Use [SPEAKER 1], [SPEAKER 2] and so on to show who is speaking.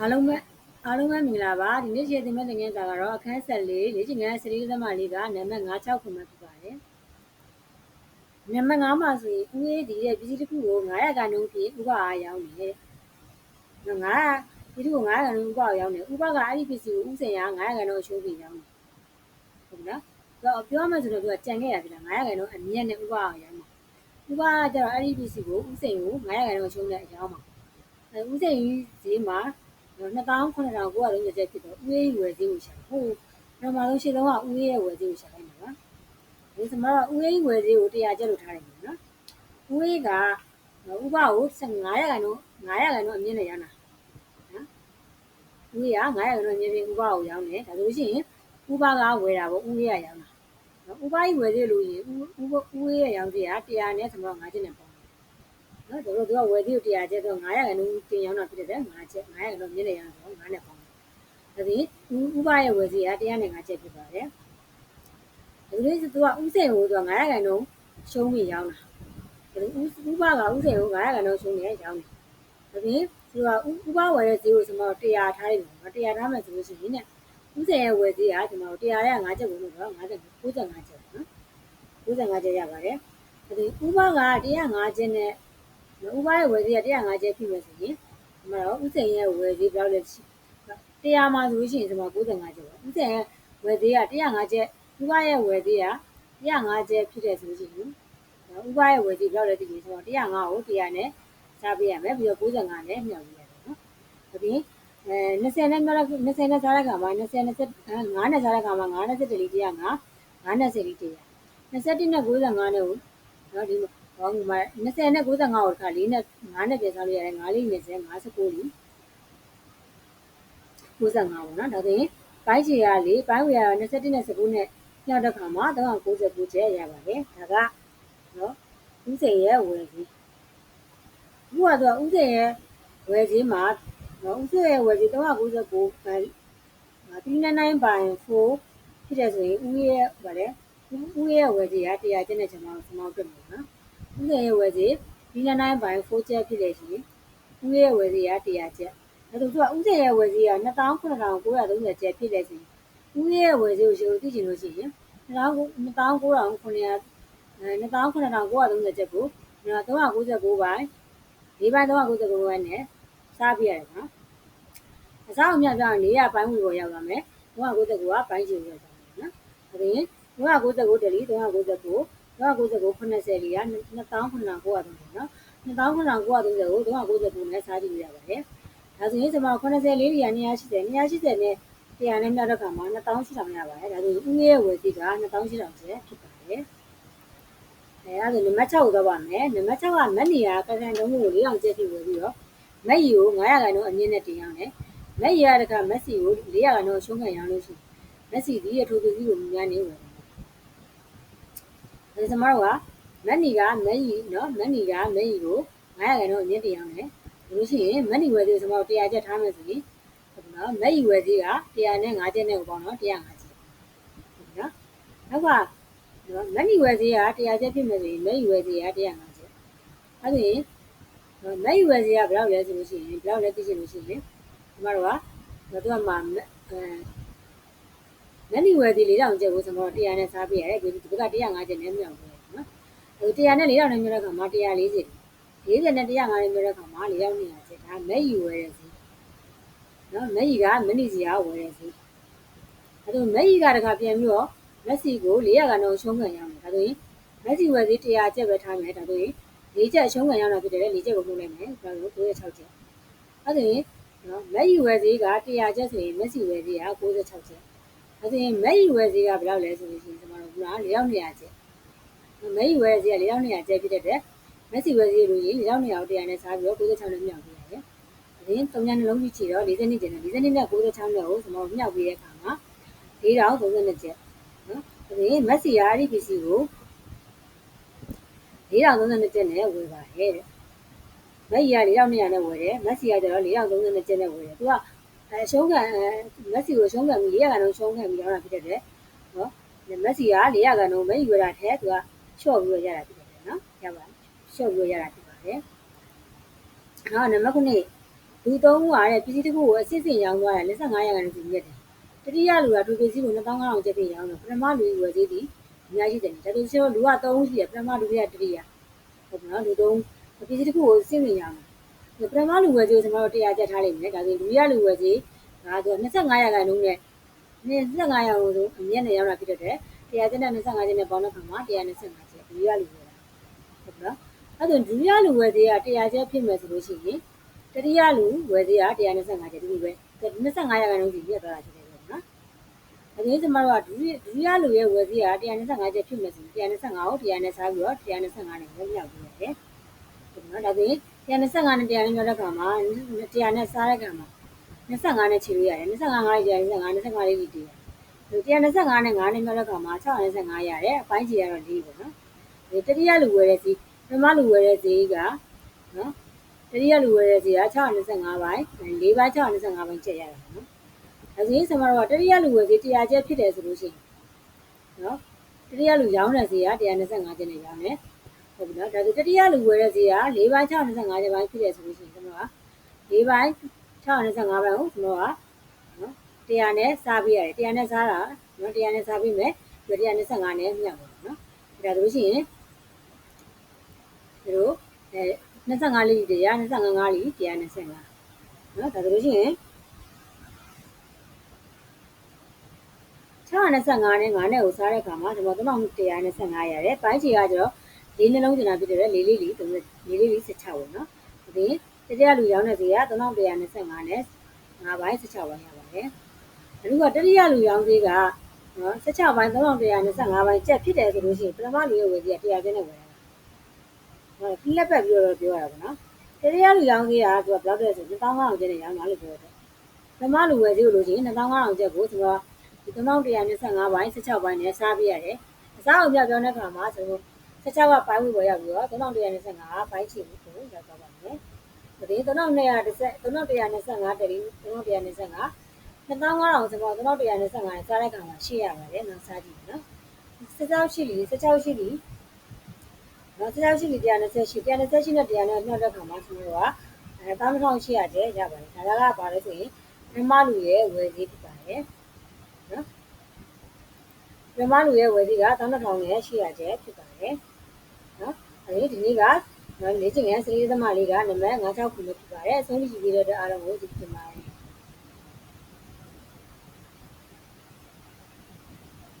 [SPEAKER 1] အားလုံးပဲအားလုံးပဲမင်္ဂလာပါဒီနေ့ရှင်းသင်မဲ့သင်ခန်းစာကတော့အခန်းဆက်လေးလေ့ကျင့်ခန်းစရီးသမလေးကနံပါတ်96ခုမှဖြစ်ပါတယ်နံပါတ်9မှာဆိုရင်ဦးရေးဒီရဲ့ပစ္စည်းတစ်ခုကို900ခန်းလုံးဖြင့်ဥပအားရောင်းတယ်နော်900ဒီတစ်ခု900ခန်းလုံးဥပအားရောင်းတယ်ဥပကအဲ့ဒီပစ္စည်းကိုဥစဉ်ရ900ခန်းလုံးအချိုးပြီးရောင်းတယ်ဟုတ်နော်တော့ပြောမှဆိုတော့သူကကြံခဲ့ရပြီလား900ခန်းလုံးအမြတ်နဲ့ဥပအားရောင်းတယ်ဥပကကျတော့အဲ့ဒီပစ္စည်းကိုဥစဉ်ကို900ခန်းလုံးအချိုးနဲ့ရောင်းမှာအဲဥစဉ်ဈေးမှာ 29,930ကျပ်ဖြစ်တော့ဦးရေးဝယ်ဈေးကိုရှာဟုတ်နောက်မှဆုံးရှင်းတော့ကဦးရေးရဲ့ဝယ်ဈေးကိုရှာလိုက်မှာပါဒီစမှာတော့ဦးရေးဝယ်ဈေးကို100ကျပ်လို့ထားလိုက်မှာနော်ဦးရေးကဥပကို900ခန်းတော့900ခန်းတော့အမြင့်နဲ့ရနာနော်ဦးရေးက900ခန်းတော့အမြင့်ပြီးဥပကိုရောင်းတယ်ဒါဆိုလို့ရှိရင်ဥပကဝယ်တာပေါ့ဦးရေးကရောင်းတာနော်ဥပကြီးဝယ်ဈေးလို့ရင်ဦးဦးရေးရဲ့ရောင်းဈေးက100နဲ့စမှာ5ကျပ်နဲ့ပေါ့ နော်တို့တို့ကဝယ်သည့်100ကျက်တော့900ခန်းလုံးတင်ရောင်းတာဖြစ်တဲ့9ကျက်900ခန်းလုံးမြင့်နေရအောင်9နဲ့ပေါင်းတယ်ဒါဒီဥပရဲ့ဝယ်စီက105ကျက်ဖြစ်ပါတယ်ဒါလို့ဆိုသူကဥစိန်ကိုသူက900ခန်းလုံးရှုံးပြီးရောင်းတာဒါဥဥပကဥစိန်ကို900ခန်းလုံးရှုံးနေရောင်းတယ်ဒါဒီသူကဥပဝယ်တဲ့ဈေးကိုကျွန်တော်100ထားလိုက်တယ်နော်100ထားမယ်ဆိုလို့ရှိရင်ねဥစိန်ရဲ့ဝယ်ဈေးကကျွန်တော်100ရဲ့5ကျက်ကိုလို့တော့50 95ကျက်နော်95ကျက်ရပါတယ်ဒါဒီဥပက105ကျက်နဲ့ ဥပရဲ့ဝယ်ဈေးက105ကျပ်ဖြစ်မယ်ဆိုရင်ဒီမှာတော့ဥစိန်ရဲ့ဝယ်ဈေးဘယ်လောက်လဲ100မှာဆိုလို့ရှိရင်ဒီမှာ95ကျပ်ပါဥစိန်ရဲ့ဝယ်ဈေးက105ကျပ်ဥပရဲ့ဝယ်ဈေးက105ကျပ်ဖြစ်တယ်ဆိုလို့ရှိရင်ဥပရဲ့ဝယ်ဈေးဘယ်လောက်လဲဒီဆိုတော့105ကို100နဲ့စားပေးရမယ်ပြီးတော့95နဲ့မြောက်ပေးရတယ်နော်ဒါပြင်အဲ20နဲ့မြောက်20နဲ့စားတဲ့ခါမှာ20 20 9နဲ့စားတဲ့ခါမှာ9နဲ့7လေး105 9နဲ့7လေး100 21နဲ့95နဲ့ကိုနော်ဒီ ဟောဒီမှာ20နဲ့95ကိုတစ်ခါ4နဲ့5နဲ့ပြန်စားလို့ရတယ်5လေး20 59လေး95ပေါ့နော်ဒါဆိုရင်ပိုင်းချေရလေပိုင်းဝေရ21နဲ့19နဲ့ညောက်တဲ့ခါမှာ399ကျဲရပါတယ်ဒါကနော်ဥစိန်ရဲ့ဝယ်ကြီးခုကတော့ဥစိန်ရဲ့ဝယ်ကြီးမှာနော်ဥစိန်ရဲ့ဝယ်ကြီး399ဘန်399ဘန်4ဖြစ်တယ်ဆိုရင်ဥရဲ့ဗါလေဥရဲ့ဝယ်ကြီးက100ကျက်နဲ့ကျွန်တော်ကျွန်တော်တွေ့မှာနော် ဦးရဲ့ဝယ်စီဒီနနိုင်ပိုင်း4ချက်ဖြစ်တယ်ရှင်ဦးရဲ့ဝယ်စီက100ချက်ဒါဆိုသူကဦးရဲ့ရဲ့ဝယ်စီက29,930ချက်ဖြစ်တယ်ရှင်ဦးရဲ့ဝယ်စီကိုရှင်သိချင်လို့ရှိရင်29,900 29,930ချက်ကို399ပိုင်း၄ပိုင်း399ပိုင်းနဲ့စားပြရတယ်နော်အစားအမြတ်ပြောရင်400ပိုင်းဝင်ပေါ်ရောက်လာမယ်399ကပိုင်းချင်ရောက်သွားမယ်နော်ဒါပြင်399တလီ399 399 80လေးက2930ပေါ့နော်2930ကို399နဲ့စားကြည့်ရပါတယ်ဒါဆိုရင်ကျွန်တော်80လေးတွေက280 280နဲ့100နဲ့မြောက်တဲ့ခါမှာ2800ရပါတယ်ဒါဆိုရင်ဦးရဲ့ဝယ်စီက2800ကျဖြစ်ပါတယ်အဲအဲ့ဒါနံပါတ်6ကိုတော့ပါမယ်နံပါတ်6ကမက်နီယာကကန်တုံးကို၄အောင်ကျက်ဖြစ်ဝယ်ပြီးတော့မက်ရီကို900ခန်းတော့အမြင့်နဲ့တင်ရောင်းတယ်မက်ရီရတဲ့ကမက်ဆီကို400ခန်းတော့ရှုံးခံရောင်းလို့ရှိရင်မက်ဆီဒီရဲ့ထိုးပစ္စည်းကိုများနေဝယ် ဒါကျမတို့ကမက်နီကမက်ရီနော်မက်နီကမက်ရီကို900ခန်းတော့အမြင့်တင်အောင်တယ်ဒါလို့ရှိရင်မက်နီဝယ်သေးကျမတို့100ကျပ်ထားမယ်ဆိုရင်ဟုတ်နော်မက်ရီဝယ်သေးက100နဲ့5ကျပ်နဲ့ပေါ့နော်105ကျပ်ဟုတ်နော်နောက်ကနော်မက်နီဝယ်သေးက100ကျပ်ဖြစ်မယ်ဆိုရင်မက်ရီဝယ်သေးက105ကျပ်အဲဆိုရင်မက်ရီဝယ်သေးကဘယ်လောက်လဲဆိုလို့ရှိရင်ဘယ်လောက်လဲသိချင်လို့ရှိရင်ကျမတို့ကတော့သူကမှအဲ လက်လီဝယ်ဒီ၄000ကျပ်ကိုကျွန်တော်100နဲ့စားပေးရတယ်ဒီဘက်က105ကျပ်နဲ့မြောက်တယ်နော်ဟို100နဲ့400နဲ့မြောက်တဲ့ခါမှာ140 40နဲ့105နဲ့မြောက်တဲ့ခါမှာ400နဲ့ကျပ်ဒါမဲ့ယူဝယ်ရစီနော်မဲ့ယူကမနီစီကဝယ်ရစီအဲဒါမဲ့ယူကတခါပြန်ပြီးတော့မက်ဆီကို400ကတော့ရှုံးခံရမယ်ဒါဆိုရင်မက်ဆီဝယ်စီ100ကျပ်ပဲထားမယ်ဒါဆိုရင်၄ချက်ရှုံးခံရတာဖြစ်တယ်၄ချက်ကိုမှုလိုက်မယ်ဒါဆို96ချက်အဲဒါရင်နော်မဲ့ယူဝယ်စီက100ကျပ်ဆိုရင်မက်ဆီဝယ်စီက96ချက် ဒါဆိုရင်မဲရီဝဲဈေးကဘယ်လောက်လဲဆိုလို့ရှိရင်ကျွန်တော်တို့က၄ယောက်200ကျပ်မဲရီဝဲဈေးက၄ယောက်200ကျပ်ဖြစ်တဲ့အတွက်မက်ဆီဝဲဈေးလို့ရင်၄ယောက်200ကို100နဲ့စားပြီးတော့96နဲ့မြောက်ပေးရတယ်။ဒါရင်3ညနှလုံးကြီးချီတော့40နှစ်ကျန်တယ်40နှစ်နဲ့96နဲ့ကိုကျွန်တော်တို့မြောက်ပေးတဲ့အခါမှာ4032ကျပ်နော်။ဒါရင်မက်ဆီရာဒီပစ္စည်းကို4032ကျပ်နဲ့ဝယ်ပါတယ်တဲ့။မက်ရီက4200နဲ့ဝယ်တယ်မက်ဆီကကျတော့4032ကျပ်နဲ့ဝယ်တယ်။သူက အဲရှုံးခံမက်ဆီကိုရှုံးခံပြီး400ခန်းလုံးရှုံးခံပြီးတော့တာဖြစ်တဲ့နော်မက်ဆီက400ခန်းလုံးမဲယူရတာထဲသူကရှော့ပြီးတော့ရတာဖြစ်တယ်နော်ရပါရှော့ပြီးတော့ရတာဖြစ်ပါတယ်နော်နံပါတ်9လူသုံးဦးကတဲ့ပစ္စည်းတစ်ခုကိုအစစ်စစ်ရောင်းသွားတာ25ရာခိုင်နှုန်းစီမြက်တယ်တတိယလူကဒုပစ္စည်းကို2500ကျပ်ပြရောင်းတယ်ပထမလူကြီးဝယ်သေးသည်အများကြီးတယ်ဒါဆိုရှင်လူက3ဦးရှိတယ်ပထမလူကတတိယဟုတ်ကဲ့နော်လူသုံးပစ္စည်းတစ်ခုကိုစစ်စစ်ရောင်းတယ် ပထမလူဝယ်သေးကိုကျွန်တော်တို့100ကျပ်ထားလိုက်မယ်ဒါဆိုလူရလူဝယ်သေးဒါဆို25ရာခိုင်နှုန်းနဲ့25ရာခိုင်နှုန်းအမြက်နဲ့ရောင်းတာဖြစ်တဲ့100ကျပ်နဲ့25ကျပ်နဲ့ပေါင်းတဲ့ခါမှာ125ကျပ်လူရလူဝယ်တာဟုတ်ကဲ့နော်အဲ့ဒါဒုတိယလူဝယ်သေးက100ကျပ်ဖြစ်မယ်ဆိုလို့ရှိရင်တတိယလူဝယ်သေးက125ကျပ်ဒီလိုပဲ25ရာခိုင်နှုန်းစီပြတ်သွားတာဖြစ်တယ်ပေါ့နော်။အဲဒီကျမတို့ကဒုတိယဒုတိယလူရဲ့ဝယ်သေးက125ကျပ်ဖြစ်မယ်ဆိုရင်125ကို100နဲ့စားပြီးတော့125နဲ့ဝယ်မြောက်ပြီးရတယ်။ဟုတ်နော်ဒါဆိုရင် 125နဲ့100နဲ့မြောက်တဲ့ခါမှာ100နဲ့စားတဲ့ခါမှာ25နဲ့ခြေလို့ရတယ်25 5လေး125 25လေးကြီးတည်ရတယ်။125နဲ့9နဲ့မြောက်တဲ့ခါမှာ625ရတယ်အပိုင်းခြေကတော့4ပေါ့နော်။ဒီတတိယလူဝယ်တဲ့စီပထမလူဝယ်တဲ့စီကနော်တတိယလူဝယ်တဲ့စီက625ပိုင်း၄ပိုင်း625ပိုင်းကျက်ရတာနော်။ဒါဆိုရင်ဆမတော်ကတတိယလူဝယ်စီ100ကျက်ဖြစ်တယ်ဆိုလို့ရှိရင်နော်တတိယလူရောင်းတဲ့စီက125ကျက်နဲ့ရောင်းတယ်။ ဟုတ်ပြီနော်။ဒါဆိုတတိယလူဝယ်တဲ့စီက၄ပိုင်း625ကျက်ပိုင်းဖြစ်တယ်ဆိုလို့ရှိရင်ဆမတော်က၄ပိုင်း625ပိုင်းကိုဆမတော်ကနော်100နဲ့စားပေးရတယ်100နဲ့စားတာနော်100နဲ့စားပေးမယ်ပြီးတော့125နဲ့မြောက်ပါနော်။ဒါဆိုလို့ရှိရင်ဒီလိုအဲ25လေးတရား25ငါးလေး125နော်ဒါဆိုလို့ရှိရင်625နဲ့9နဲ့ကိုစားတဲ့အခါမှာဒီမှာ3125ရတယ်ပိုင်းချီကကျတော့ လေးနှလုံးကျင်တာဖြစ်တယ်လေးလေးလေးသုံးလေးလေးလေး16ပေါ့နော်ဒီတရားလူရောင်းတဲ့ဈေးက3125နဲ့5ပိုင်း16ပိုင်းရပါတယ်အခုကတတိယလူရောင်းဈေးကနော်16ပိုင်း3125ပိုင်းကျက်ဖြစ်တယ်ဆိုလို့ရှိရင်ပထမလူရဲ့ဝယ်ဈေးက100ကျပ်နဲ့ဝယ်ဟုတ်ပြီးလက်ပတ်ပြီးတော့ပြောရတာပေါ့နော်တတိယလူရောင်းသေးတာသူကဘယ်လောက်လဲဆို2500ကျပ်နဲ့ရောင်းတာလို့ပြောတယ်ဓမ္မလူဝယ်သေးလို့ရှိရင်2500ကျပ်ကိုသူကဒီ3125ဘိုင်း16ဘိုင်းနဲ့စားပြရတယ်အစားအောင်ပြပြောတဲ့ခါမှာကျွန်တော် 16ကဘိုင်းဝယ်ပေါ်ရောက်ပြီးတော့3125ဘိုင်းချီကိုရောက်သွားပါမယ်ဒီ3210 3125တရီ3125 2500ကျွန်တော်3125နဲ့စားတဲ့ခါမှာရှိရပါတယ်နောက်စားကြည့်နော်16ရှိလီ16ရှိလီနော်တရားရှိပြီ128 128နဲ့100နဲ့နှောက်တဲ့ခါမှာကျွန်တော်ကအဲ12800ကျဲရပါတယ်ဒါကဘာလဲဆိုရင်မြမလူရဲ့ဝယ်သေးဖြစ်ပါတယ်နော်မြမလူရဲ့ဝယ်သေးက12000နဲ့800ကျဲဖြစ်ပါတယ်နော် အဲဒီဒီနေ့ကနော်လေ့ကျင့်ငယ်စလေးသမားလေးကနံပါတ်56ခုဖြစ်ပါတယ်အဆုံးကြည့်ပြီးတဲ့အားလုံးကိုကြည့်ပြပါတယ်